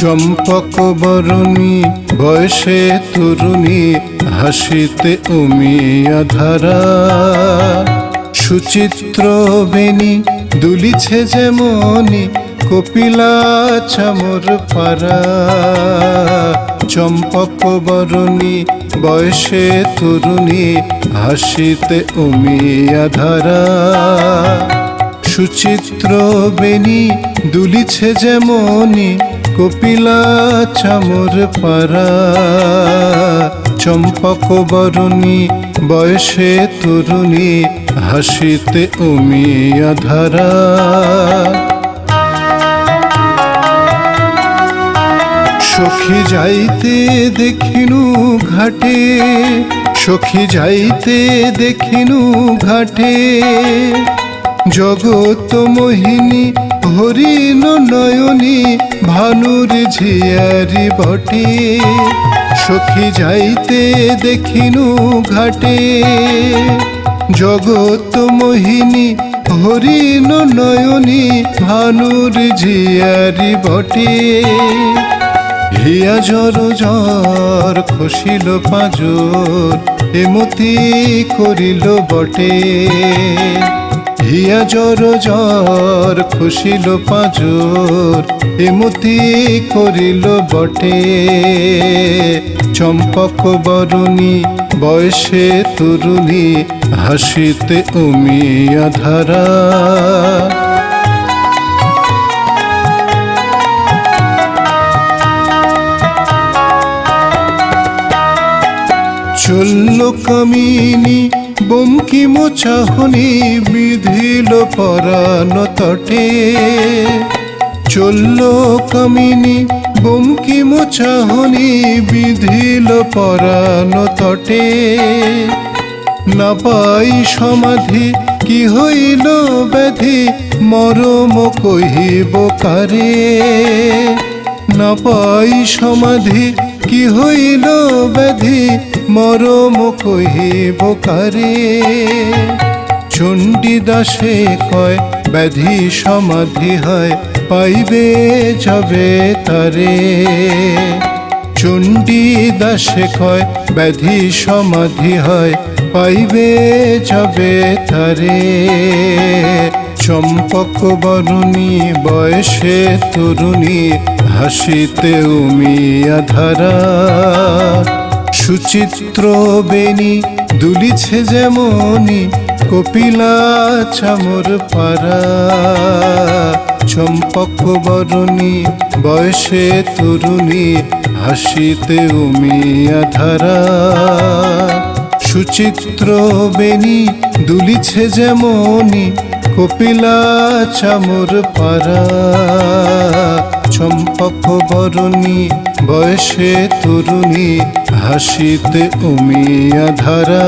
চম্পক বরণী, বয়সে তরুণী, হাসিতে উমিয়া ধারা। সুচিত্র বেনি দুলিছে যেমনি কপিলা চামর পারা। চম্পক বরণী, বয়সে তরুণী, হাসিতে উমিয়া ধারা। সুচিত্র বেনি দুলিছে যেমনি কপিলা চামর পারা চম্পক বরণী, বয়সে তরুণী, হাসিতে উমিয়া ধারা। সখী যাইতে দেখিনু ঘাটে, সখী যাইতে দেখিনু ঘাটে। জগত মোহিনী হরিণ নয়নী ভানুর ঝিয়ারি বটে। সখী যাইতে দেখিনু ঘাটে। জগত মোহিনী হরিণ নয়নী ভানুর ঝিয়ারি বটে। হিয়া জর জ্বর খসিল পাঁজর এমতি করিল বটে। হিয়া জর জ্বর খুশিল পাঁজর এমতি করিল বটে। চম্পক বরণী, বয়সে তরুণী, হাসিতে উমিয়া ধারা। চলল কামিনী বঙ্কি মোচাহনি বিধিল পরাণ তটে। চলল কামিনী বঙ্কি মোচাহনি বিধিল পরাণ তটে। না পাই সমাধি, কি হইল ব্যাধি, মরম কহিব কারে? না পাই সমাধি, কি হইল ব্যাধি মরম কহিব কারে। চণ্ডী দাসে কয়, ব্যাধি সমাধি হয়, পাইবে যাবে তারে। দাসে কয়, ব্যাধি সমাধি হয়, পাইবে যাবে তারে। চম্পক বরণী, বয়সে তরুণী হাসিতে উমিয়া ধারা। সুচিত্র বেনি দুলিছে যেমনি কপিলা চামর পারা চম্পক বরণী, বয়সে তরুণী, হাসিতে উমিয়া ধারা। সুচিত্র বেনি দুলিছে যেমনি কপিলা চামর পারা চম্পক বরণী, বয়সে তরুণী হাসিতে উমিয়া ধারা।